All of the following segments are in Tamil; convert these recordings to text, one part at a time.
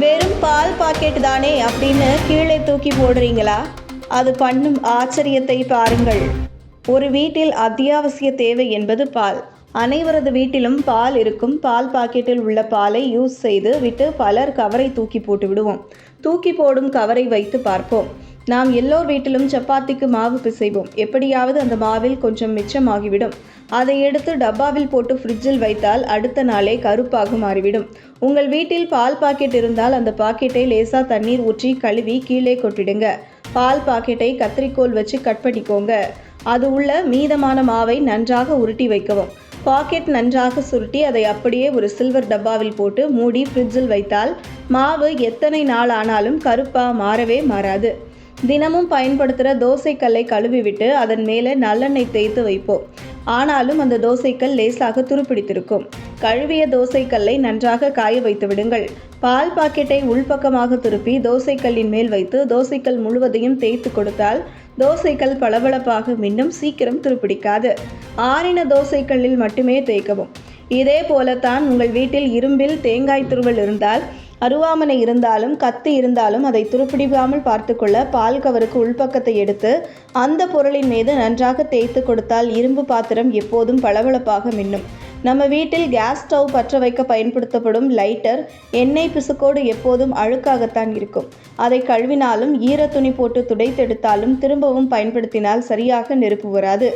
வெறும் பால் பாக்கெட் தானே அப்படின்னு கீழே தூக்கி போடுறீங்களா? அது பண்ணும் ஆச்சரியத்தை பாருங்கள். ஒரு வீட்டில் அத்தியாவசிய தேவை என்பது பால். அனைவரது வீட்டிலும் பால் இருக்கும். பால் பாக்கெட்டில் உள்ள பாலை யூஸ் செய்து விட்டு பலர் கவரை தூக்கி போட்டு விடுவோம். தூக்கி போடும் கவரை வைத்து பார்ப்போம். நாம் எல்லோர் வீட்டிலும் சப்பாத்திக்கு மாவு பிசைவோம். எப்படியாவது அந்த மாவில் கொஞ்சம் மிச்சமாகிவிடும். அதை எடுத்து டப்பாவில் போட்டு ஃப்ரிட்ஜில் வைத்தால் அடுத்த நாளே கருப்பாக மாறிவிடும். உங்கள் வீட்டில் பால் பாக்கெட் இருந்தால் அந்த பாக்கெட்டை லேசாக தண்ணீர் ஊற்றி கழுவி கீழே கொட்டிடுங்க. பால் பாக்கெட்டை கத்திரிக்கோல் வச்சு கட் பண்ணிக்கோங்க. அது உள்ள மீதமான மாவை நன்றாக உருட்டி வைக்கவும். பாக்கெட் நன்றாக சுருட்டி அதை அப்படியே ஒரு சில்வர் டப்பாவில் போட்டு மூடி ஃப்ரிட்ஜில் வைத்தால் மாவு எத்தனை நாள் ஆனாலும் கருப்பாக மாறவே மாறாது. தினமும் பயன்படுத்துகிற தோசைக்கல்லை கழுவிவிட்டு அதன் மேலே நல்லெண்ணெய் தேய்த்து வைப்போம். ஆனாலும் அந்த தோசைக்கல் லேசாக துருப்பிடித்திருக்கும். கழுவிய தோசைக்கல்லை நன்றாக காய வைத்து விடுங்கள். பால் பாக்கெட்டை உள்பக்கமாக திருப்பி தோசைக்கல்லின் மேல் வைத்து தோசைக்கல் முழுவதையும் தேய்த்து கொடுத்தால் தோசைக்கல் பளபளப்பாக மின்னும் சீக்கிரம் துருப்பிடிக்காது. ஆறின தோசைக்கல்லில் மட்டுமே தேய்க்கவும். இதே போலத்தான் உங்கள் வீட்டில் இரும்பில் தேங்காய் துருவல் இருந்தால் அருவாமனை இருந்தாலும் கத்தி இருந்தாலும் அதை துருப்பிடிக்காமல் பார்த்துக்கொள்ள பால் கவருக்கு உள்பக்கத்தை எடுத்து அந்த பொருளின் மீது நன்றாக தேய்த்து கொடுத்தால் இரும்பு பாத்திரம் எப்போதும் பளபளப்பாக மின்னும். நம்ம வீட்டில் கேஸ் ஸ்டவ் பற்ற வைக்க பயன்படுத்தப்படும் லைட்டர் எண்ணெய் பிசுக்கோடு எப்போதும் அழுக்காகத்தான் இருக்கும். அதை கழுவினாலும் ஈர துணி போட்டு துடைத்தெடுத்தாலும் திரும்பவும் பயன்படுத்தினால் சரியாக நெருப்பு வராது.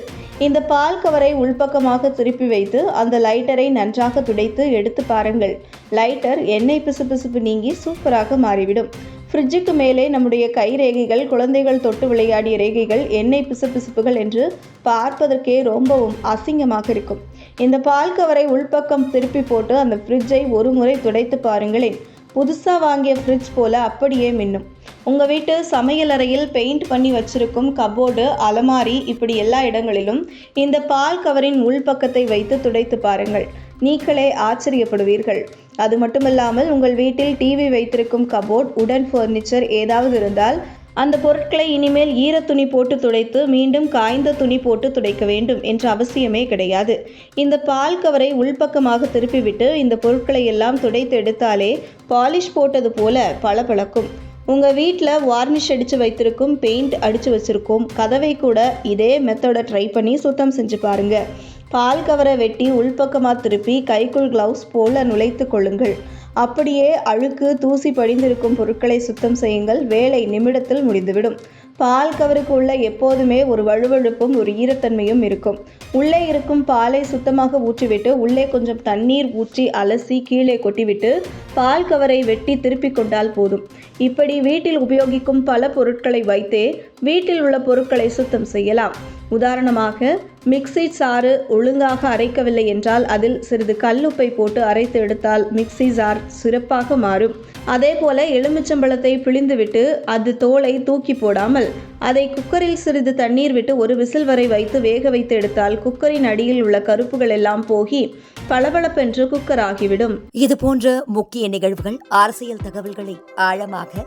இந்த பால் கவரை உள்பக்கமாக திருப்பி வைத்து அந்த லைட்டரை நன்றாக துடைத்து எடுத்து பாருங்கள். லைட்டர் எண்ணெய் பிசுபிசுப்பு நீங்கி சூப்பராக மாறிவிடும். ஃப்ரிட்ஜுக்கு மேலே நம்முடைய கை ரேகைகள் குழந்தைகள் தொட்டு விளையாடிய ரேகைகள் எண்ணெய் பிசுபிசுப்புகள் என்று பார்ப்பதற்கே ரொம்பவும் அசிங்கமாக இருக்கும். இந்த பால் கவரை உள்பக்கம் திருப்பி போட்டு அந்த ஃப்ரிட்ஜை ஒரு முறை துடைத்து பாருங்களேன். புதுசாக வாங்கிய ஃப்ரிட்ஜ் போல் அப்படியே மின்னும். உங்கள் வீட்டு சமையலறையில் பெயிண்ட் பண்ணி வச்சிருக்கும் கபோர்டு அலமாரி இப்படி எல்லா இடங்களிலும் இந்த பால் கவரின் உள்பக்கத்தை வைத்து துடைத்து பாருங்கள். நீங்களே ஆச்சரியப்படுவீர்கள். அது மட்டுமல்லாமல் உங்கள் வீட்டில் டிவி வைத்திருக்கும் கபோர்ட் உடன் ஃபர்னிச்சர் ஏதாவது இருந்தால் அந்த பொருட்களை இனிமேல் ஈர துணி போட்டு துடைத்து மீண்டும் காய்ந்த துணி போட்டு துடைக்க வேண்டும் என்ற அவசியமே கிடையாது. இந்த பால் கவரை உள்பக்கமாக திருப்பிவிட்டு இந்த பொருட்களை எல்லாம் துடைத்து எடுத்தாலே பாலிஷ் போட்டது போல பளபளக்கும். உங்கள் வீட்டில் வார்னிஷ் அடித்து வைத்திருக்கும் பெயிண்ட் அடித்து வச்சுருக்கோம் கதவை கூட இதே மெத்தடை ட்ரை பண்ணி சுத்தம் செஞ்சு பாருங்கள் பால் கவரை வெட்டி உள்பக்கமாக திருப்பி கைக்குள் க்ளவுஸ் போல நுழைத்து கொள்ளுங்கள். அப்படியே அழுக்கு தூசி படிந்திருக்கும் பொருட்களை சுத்தம் செய்யுங்கள். வேலை நிமிடத்தில் முடிந்துவிடும். பால் கவருக்கு உள்ள எப்போதுமே ஒரு வழுவழுப்பும் ஒரு ஈரத்தன்மையும் இருக்கும். உள்ளே இருக்கும் பாலை சுத்தமாக ஊற்றிவிட்டு உள்ளே கொஞ்சம் தண்ணீர் ஊற்றி அலசி கீழே கொட்டிவிட்டு பால் கவரை வெட்டி திருப்பிக் கொண்டால் போதும். இப்படி வீட்டில் உபயோகிக்கும் பல பொருட்களை வைத்தே வீட்டில் உள்ள பொருட்களை சுத்தம் செய்யலாம். உதாரணமாக மிக்ஸி சாறு ஒழுங்காக அரைக்கவில்லை என்றால் அதில் சிறிது கல்லுப்பை போட்டு அரைத்து எடுத்தால் மிக்ஸி சார் சிறப்பாக மாறும். அதே போல எலுமிச்சம்பழத்தை பிழிந்துவிட்டு அது தோலை தூக்கி போடாமல் அதை குக்கரில் சிறிது தண்ணீர் விட்டு ஒரு விசில் வரை வைத்து வேக வைத்து எடுத்தால் குக்கரின் அடியில் உள்ள கருப்புகள் எல்லாம் போகி பளபளப்பென்று குக்கர் ஆகிவிடும் இது போன்ற முக்கிய நிகழ்வுகள் அரசியல் தகவல்களை ஆழமாக